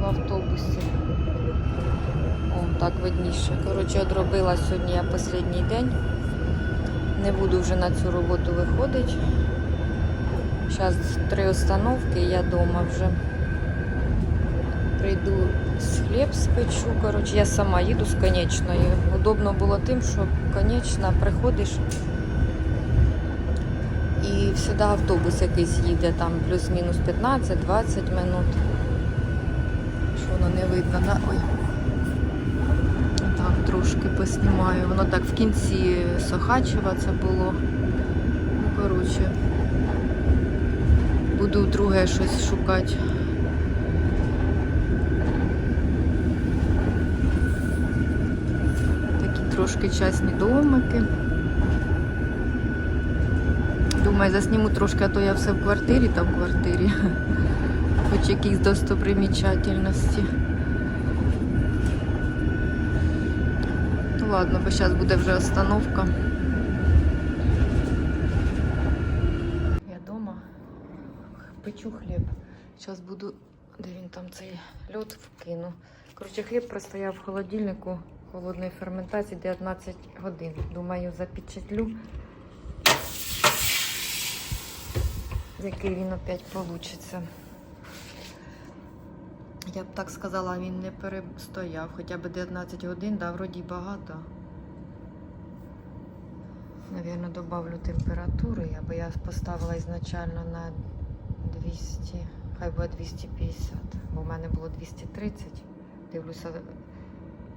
в автобусі. О, так видніше. Коротше, одробила сьогодні я останній день. Не буду вже на цю роботу виходити. Зараз три установки, я вдома вже. Прийду з хліб спечу. Коротше, я сама їду з конечною. Удобно було тим, що конечна приходиш і завжди автобус якийсь їде, там плюс-мінус 15-20 минут. Воно не видно, да? Ой. Так, трошки поснімаю. Воно так в кінці Сохачева це було. Ну, коротше. Буду друге щось шукати. Такі трошки частні домики. Думаю, засніму трошки, а то я все в квартирі та в квартирі. Хоч якісь достопримічательності. Ну ладно, бо зараз буде вже остановка. Я вдома печу хліб. Зараз буду, де він там цей льод вкину. Коротше, хліб простояв в холодильнику холодної ферментації 19 годин. Думаю, запечатлю. Який він опять получиться. Я б так сказала, він не перестояв, хоча б 19 годин, да, вроді багато. Навірно, добавлю температуру, я бо я поставила ізначально на 200, хай буде 250, бо в мене було 230. Дивлюся,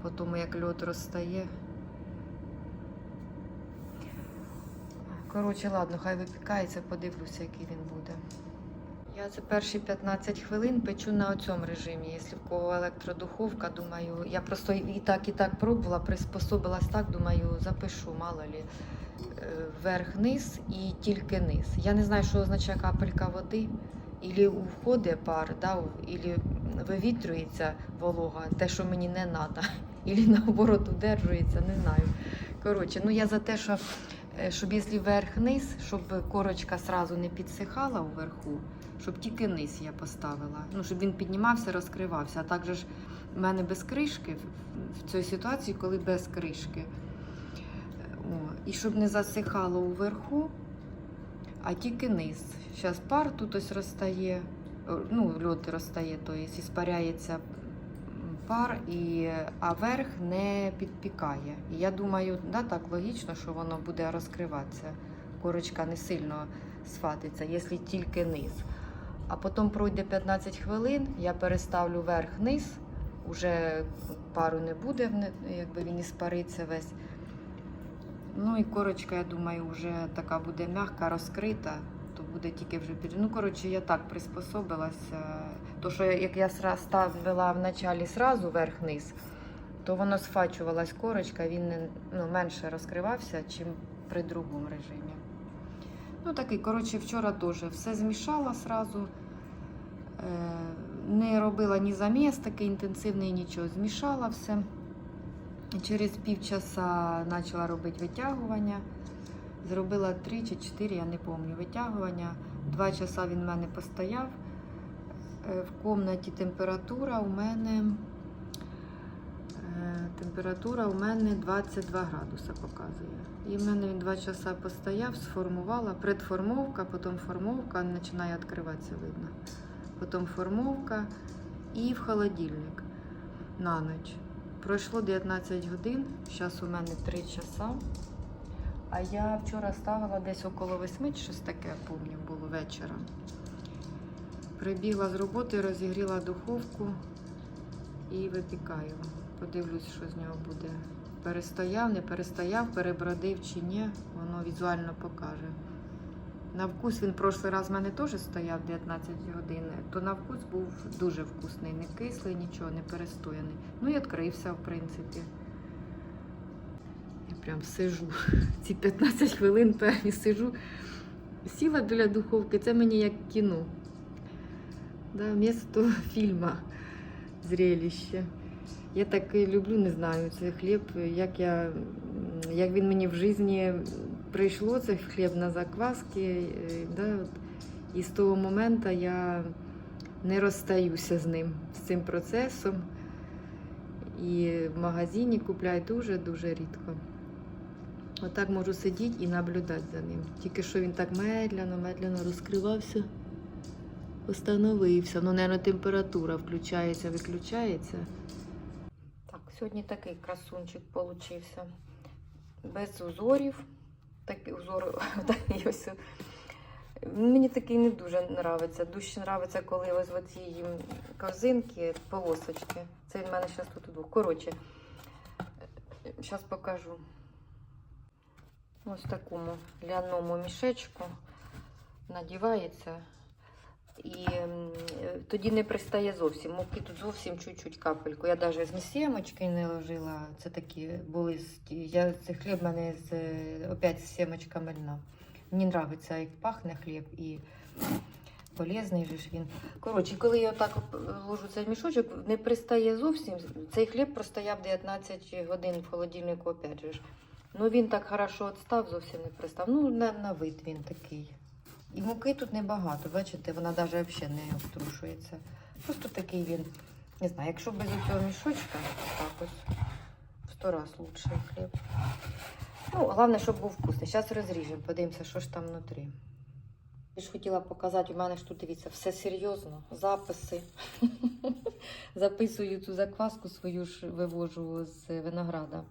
по тому як льод розстає. Коротше, ладно, хай випікається, подивлюся, який він буде. Я за перші 15 хвилин печу на цьому режимі. Якщо в кого електродуховка, думаю, я просто і так, і так пробувала, приспособилась так, думаю, запишу, мало лі, е, вверх-низ і тільки низ. Я не знаю, що означає капелька води. Ілі входить пар, да, ілі вивітрюється волога, те, що мені не треба, ілі наоборот удержується, не знаю. Коротше, ну я за те, що щоб якщо вверх-низ, щоб корочка сразу не підсихала вверху, щоб тільки низ я поставила. Ну, щоб він піднімався, розкривався. А так же ж в мене без кришки в- цій ситуації, коли без кришки. О, і щоб не засихало уверху, а тільки низ. Зараз пар тут ось розтає, о, ну, льод розтає, тобто і спаряється м, пар, і, а верх не підпікає. І я думаю, да, так логічно, що воно буде розкриватися. Корочка не сильно сфатиться, якщо тільки низ. А потім пройде 15 хвилин, я переставлю верх-низ, уже пару не буде, якби він і спариться весь. Ну і корочка, я думаю, вже така буде м'яка, розкрита, буде тільки вже під. Ну, коротше, я так приспособилася. То, що як я ставила в началі сразу верх-низ, то воно сфачувалась корочка, він не, ну, менше розкривався, чим при другому режимі. Ну, такий, коротше, вчора теж все змішала сразу. Е, не робила ні заміс такий інтенсивний, нічого. Змішала все. Через півчаса почала робити витягування. Зробила три чи чотири, я не пам'ятаю, витягування. Два часа він в мене постояв. Е, В кімнаті температура у мене е, температура у мене 22 градуса показує. І в мене він два часа постояв, сформувала, предформовка, потім формовка, починає відкриватися, видно. Потім формовка і в холодильник на ніч. Пройшло 19 годин, зараз у мене 3 часа. А я вчора ставила десь около 8, щось таке, пам'ятаю, було вечором. Прибігла з роботи, розігріла духовку і випікаю. Подивлюсь, що з нього буде. Перестояв, не перестояв, перебродив чи ні, воно візуально покаже. На вкус він прошлий раз в мене теж стояв 19 годин, то на вкус був дуже вкусний, не кислий, нічого, не перестояний. Ну і відкрився, в принципі. Прям сижу. Ці 15 хвилин певні сижу. Сіла біля духовки, це мені як кіно. Да, місто фільма зрелище. Я так і люблю, не знаю, цей хліб, як, я, як він мені в житті прийшло, цей хліб на закваски. Да, от. і з того моменту я не розстаюся з ним, з цим процесом. І в магазині купляю дуже-дуже рідко. Отак можу сидіти і наблюдати за ним. Тільки що він так медляно, медляно розкривався, остановився. Ну, мабуть, температура включається, виключається. Так, сьогодні такий красунчик получився. Без узорів. Такий узор, ось. Мені такий не дуже подобається. Дужче подобається, коли ось оці їм корзинки, полосочки. Це в мене зараз тут. Коротше, зараз покажу. Ось такому ляному мішечку надівається. І тоді не пристає зовсім. Муки тут зовсім чуть-чуть капельку. Я навіть з сімочки не ложила. Це такі були я це хліб мене з опять з сімочками льна. Мені подобається, як пахне хліб і полезний же ж він. Коротше, коли я отак ложу цей мішочок, не пристає зовсім. Цей хліб простояв 19 годин в холодильнику, опять же. Ну він так хорошо відстав, зовсім не пристав. Ну, на, на вид він такий. І муки тут небагато, бачите, вона навіть взагалі не обтрушується. Просто такий він, не знаю, якщо без цього мішочка, так ось, в сто раз лучший хліб. Ну, головне, щоб був вкусний. Зараз розріжемо, подивимося, що ж там внутрі. Я ж хотіла показати, у мене ж тут дивіться, все серйозно, записи. Записую цю закваску свою ж вивожу з винограда.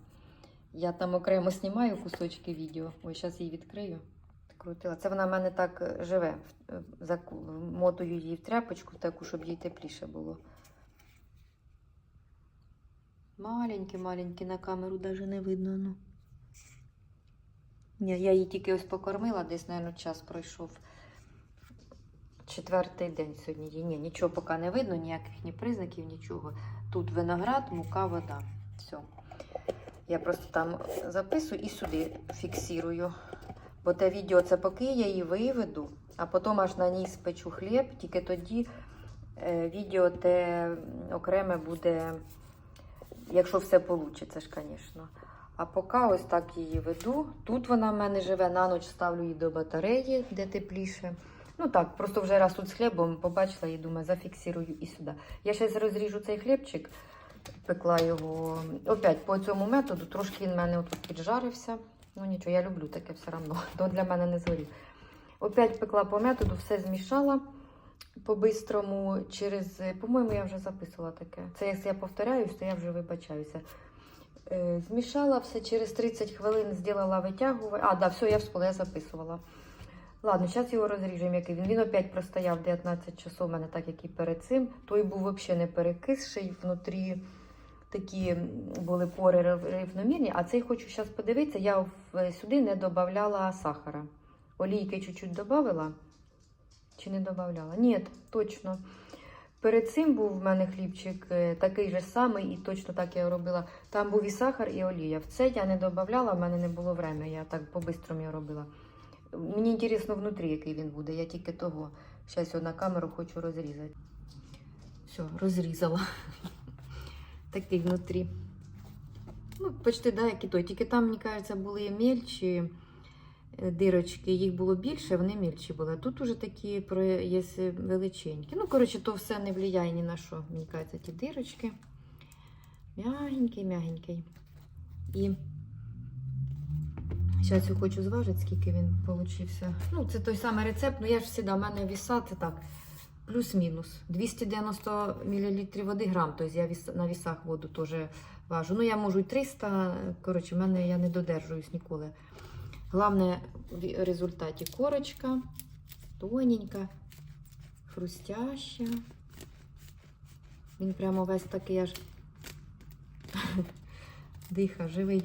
Я там окремо знімаю кусочки відео. Ой, зараз її відкрию. Крутила. Це вона в мене так е, живе. Е, Мотую її в тряпочку таку, щоб їй тепліше було. Маленькі, маленькі на камеру навіть не видно. Ну. Ні, я її тільки ось покормила, десь, мабуть, час пройшов. Четвертий день сьогодні. їй. Ні, нічого поки не видно, ніяких ні признаків, нічого. Тут виноград, мука, вода. Все. Я просто там записую і сюди фіксую. Бо те відео це поки я її виведу, а потім аж на ній спечу хліб, тільки тоді е, відео те окреме буде, якщо все вийде, звісно. А поки ось так її веду. Тут вона в мене живе, на ніч ставлю її до батареї, де тепліше. Ну так, просто вже раз тут з хлібом побачила і думаю, зафіксирую і сюди. Я зараз розріжу цей хлібчик, пекла його опять по цьому методу. Трошки він в мене отут піджарився. Ну нічого, я люблю таке все одно. То для мене не згорів. Опять пекла по методу, все змішала по-бистрому. Через, по-моєму, я вже записувала таке. Це якщо я повторяюсь, то я вже вибачаюся. Е, Змішала все через 30 хвилин, зробила витягування. А, да, все, я вспала, я записувала. Ладно, зараз його розріжемо, який він. Він опять простояв 19 часов, у мене так, як і перед цим. Той був взагалі не перекисший, внутрі такі були пори рівномірні. А цей хочу зараз подивитися, я сюди не додавала сахара. Олійки чуть-чуть додавала. Чи не додавала? Ні, точно. Перед цим був в мене хлібчик е, такий же самий, і точно так я робила. Там був і сахар, і олія. В це я не додавала, в мене не було времени, я так по-бистрому робила. Мені цікаво внутрі, який він буде. Я тільки того. Зараз його на камеру хочу розрізати. Все, розрізала. Такий внутрі. Ну, почти, да, як і той. Тільки там, мені кажеться, були мельчі е, дирочки, їх було більше, вони мельчі були. А тут уже такі є величенькі. Ну, коротше, то все не впливає ні на що, мені кажеться, ті дирочки. Мягенький, мягенький. І зараз я хочу зважити, скільки він получився. Ну, це той самий рецепт, ну я ж завжди, в мене віса, це так, плюс-мінус. 290 мл води грам, тобто я на вісах воду теж важу. Ну, я можу і 300, коротше, в мене я не додержуюсь ніколи. Головне в результаті корочка, тоненька, хрустяща. Він прямо весь такий аж диха, живий.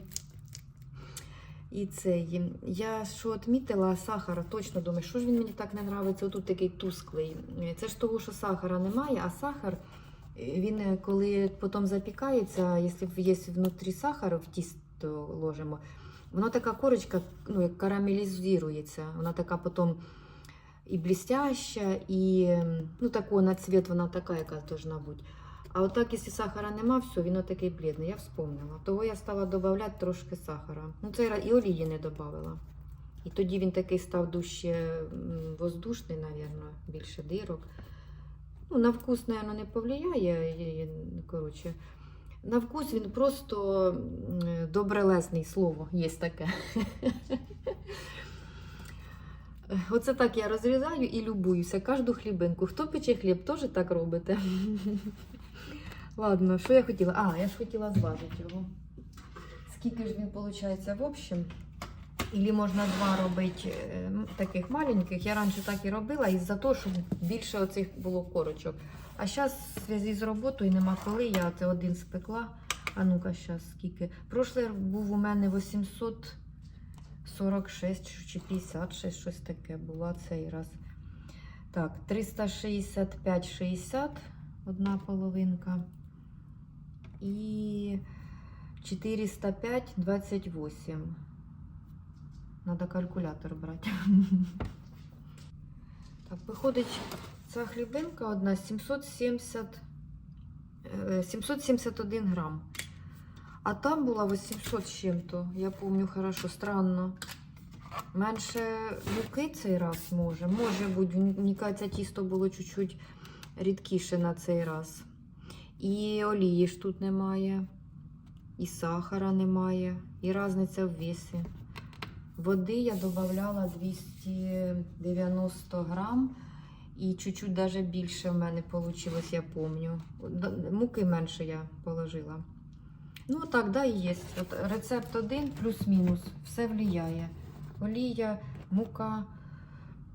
І цей, я що відмітила, сахара, точно думаю, що ж він мені так не подобається, отут такий тусклий. Це ж того, що сахара немає, а сахар, він коли потім запікається, якщо є внутрі сахару, в тісто ложимо, воно така корочка, ну, як карамелізується, вона така потім і блістяща, і ем, ну, такого на цвіт вона така, яка должна бути. А отак, якщо сахара нема, все, він такий блідний. Я вспомнила. Того я стала додавати трошки сахара. Ну, цей раз і олії не додавала. І тоді він такий став дужче воздушний, мабуть, більше дирок. Ну, на вкус, наверное, не повлияє. Коротше, на вкус він просто добрелесний слово, є таке. Оце так я розрізаю і любуюся кожну хлібинку. Хто пече хліб, теж так робите. Ладно, що я хотіла? А, я ж хотіла зважити його. Скільки ж він виходить в общем? Ілі можна два робити е, таких маленьких. Я раніше так і робила, із-за того, щоб більше оцих було корочок. А зараз в зв'язку з роботою нема коли, я це один спекла. А ну-ка, зараз скільки. Прошлий був у мене 846 чи 56, щось таке було цей раз. Так, 365,60, одна половинка. І 405,28. Надо калькулятор брати. Так, виходить, ця хлібинка одна 770, е, 771 грам. А там була 800 з чим-то. Я пам'ятаю хорошо, странно. Менше муки цей раз може. Може бути, мені кажеться, тісто було чуть-чуть рідкіше на цей раз. І олії ж тут немає, і сахара немає, і різниця в весі. Води я додавала 290 грам. І чуть-чуть даже більше в мене вийшло, я пам'ятаю. Муки менше я положила. Ну так, да, і є. От рецепт один плюс-мінус. Все влияє. Олія, мука.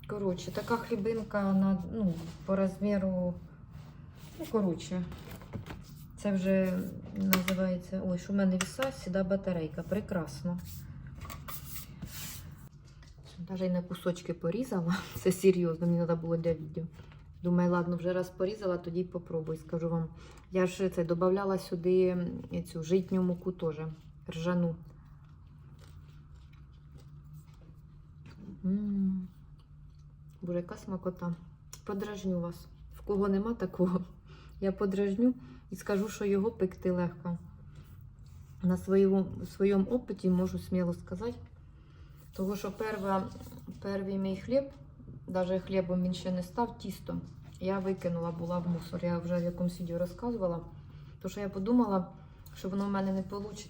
Коротше, така хлібинка на, ну, по розміру. Ну, коротше, це вже називається. Що в мене віса, сіда батарейка. Прекрасно. Навіть на кусочки порізала. Це серйозно, мені треба було для відео. Думаю, ладно, вже раз порізала, тоді попробую. Скажу вам. Я ж це додавала сюди цю житню муку теж, ржану. М. Боже, яка смакота. Подражню вас. В кого нема такого, я подражню і скажу, що його пекти легко. На своєму, своєму опиті можу сміло сказати. Тому що перва, перший мій хліб, навіть хлібом він ще не став, тісто. Я викинула, була в мусор. Я вже в якомусь відео розказувала. Тому що я подумала, що воно в мене не вийде.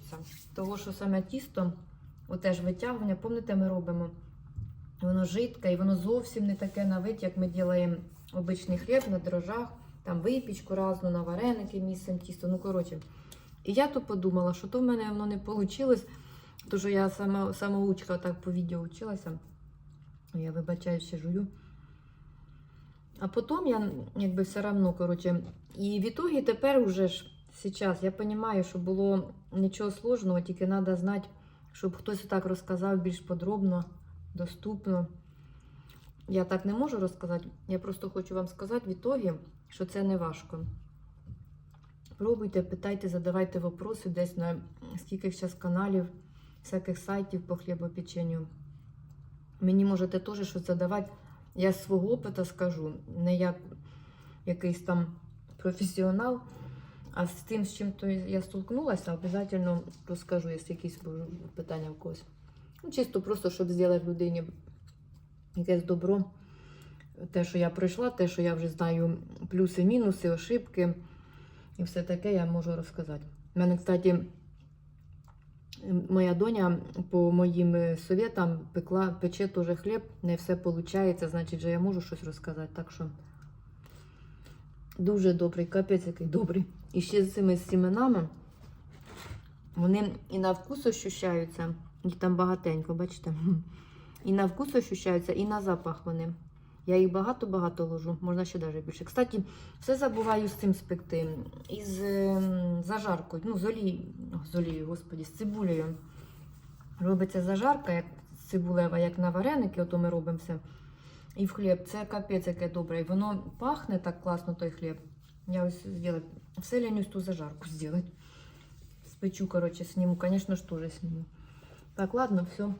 Тому що саме тісто, теж витягування, пам'ятаєте, ми робимо. Воно жидке і воно зовсім не таке на вид, як ми робимо обичний хліб на дрожжах, там випічку разну, на вареники місцем тісто. Ну, коротше. І я то подумала, що то в мене воно не вийшло. Тому що я сама, самоучка так по відео вчилася. Я вибачаю, ще жую. А потім я якби все одно, коротше, і в ітогі тепер уже ж зараз я розумію, що було нічого сложного, тільки треба знати, щоб хтось так розказав більш подробно, доступно. Я так не можу розказати. Я просто хочу вам сказати в ітогі, що це не важко. Пробуйте, питайте, задавайте вопроси десь на скільки зараз каналів, всяких сайтів по хлібопеченню. Мені можете теж щось задавати. Я з свого опиту скажу, не як якийсь там професіонал, а з тим, з чим то я столкнулася, обов'язково розкажу, якщо якісь питання в когось. Ну, чисто просто, щоб зробити людині якесь добро. Те, що я пройшла, те, що я вже знаю плюси, мінуси, ошибки і все таке, я можу розказати. У мене, кстати, моя доня по моїм е, совєтам пекла, пече теж хліб, не все виходить, значить, що я можу щось розказати. Так що дуже добрий, капець який добрий. І ще з цими сіменами вони і на вкус ощущаються, їх там багатенько, бачите? І на вкус ощущаються, і на запах вони. Я їх багато-багато ложу, можна ще навіть більше. Кстати, все забуваю з цим спекти. Із ем, зажаркою, ну, з олією, з олією, господі, з цибулею. Робиться зажарка, як цибулева, як на вареники, ото ми робимо все. І в хліб. Це капець яке добре. І воно пахне так класно, той хліб. Я ось зроблю. Все лянюсь ту зажарку зробити. Спечу, коротше, сніму. Звісно ж, теж сніму. Так, ладно, все.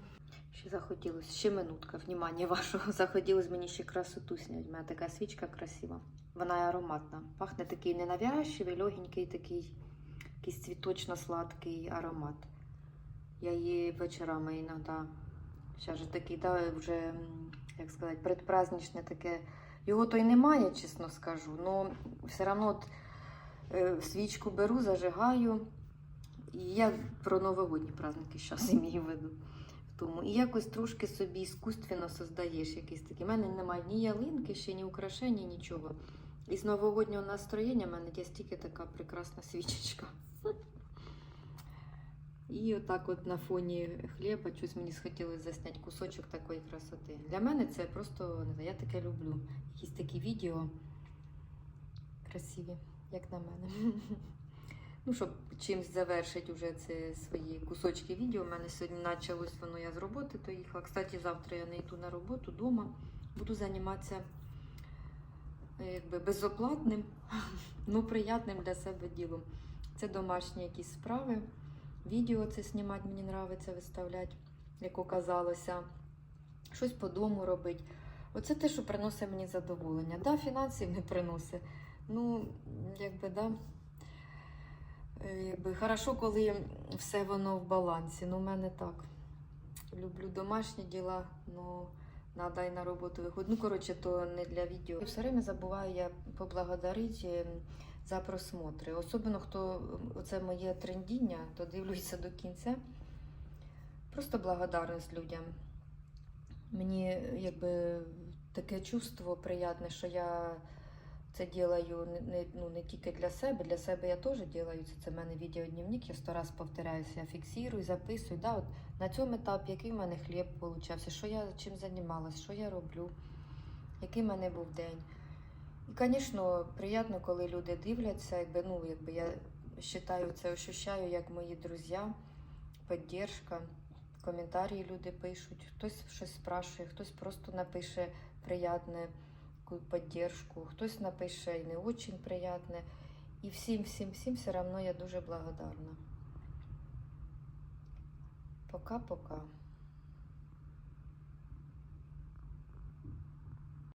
Ще захотілося, ще минутка, внимання вашого. Захотілося мені ще красоту зняти. У мене така свічка красива. Вона і ароматна. Пахне такий ненавязчивий, легенький такий, якийсь цвіточно-сладкий аромат. Я її вечорами іноді. Зараз же такий, да, вже, як сказати, предпраздничне таке Його то й немає, чесно скажу. але все одно от, е, свічку беру, зажигаю. І я про новогодні праздники зараз імію веду. Тому і якось трошки собі іскусственно создаєш якісь такі. У мене немає ні ялинки, ще ні украшень, нічого. І з новогоднього настроєння в мене є тільки така прекрасна свічечка. І отак от на фоні хліба щось мені схотілося засняти кусочок такої красоти. Для мене це просто не знаю, я таке люблю. Якісь такі відео красиві, як на мене. Ну, щоб чимось завершити вже це свої кусочки відео. У мене сьогодні почалось воно, я з роботи то їхала. Кстати, завтра я не йду на роботу вдома. Буду займатися е, якби безоплатним, ну приятним для себе ділом. Це домашні якісь справи. Відео це знімати мені подобається виставляти, як оказалося. Щось по дому робити. Оце те, що приносить мені задоволення. Да, фінансів не приносить. Ну, якби, да. Е, Якби хорошо, коли все воно в балансі. Ну, в мене так. Люблю домашні діла, ну треба й на роботу виходити. Ну, коротше, то не для відео. І все время забуваю я поблагодарити ем, за просмотри. Особливо, хто оце моє трендіння, то дивлюся до кінця. Просто благодарність людям. Мені якби таке чувство приємне, що я це делаю не, ну, не тільки для себе, для себе я теж делаю. Це, це в мене відеодневник, я сто раз повторяюся, я фіксую, записую. Да, от на цьому етапі, який в мене хліб получався, що я чим займалася, що я роблю, який в мене був день. І, звісно, приємно, коли люди дивляться, якби, ну, якби я вважаю, це ощущаю як мої друзі, підтримка. Коментарі люди пишуть, хтось щось спрашує, хтось просто напише приятне таку поддержку, хтось напише і не очень приємне. І всім, всім, всім все одно я дуже благодарна. Пока-пока.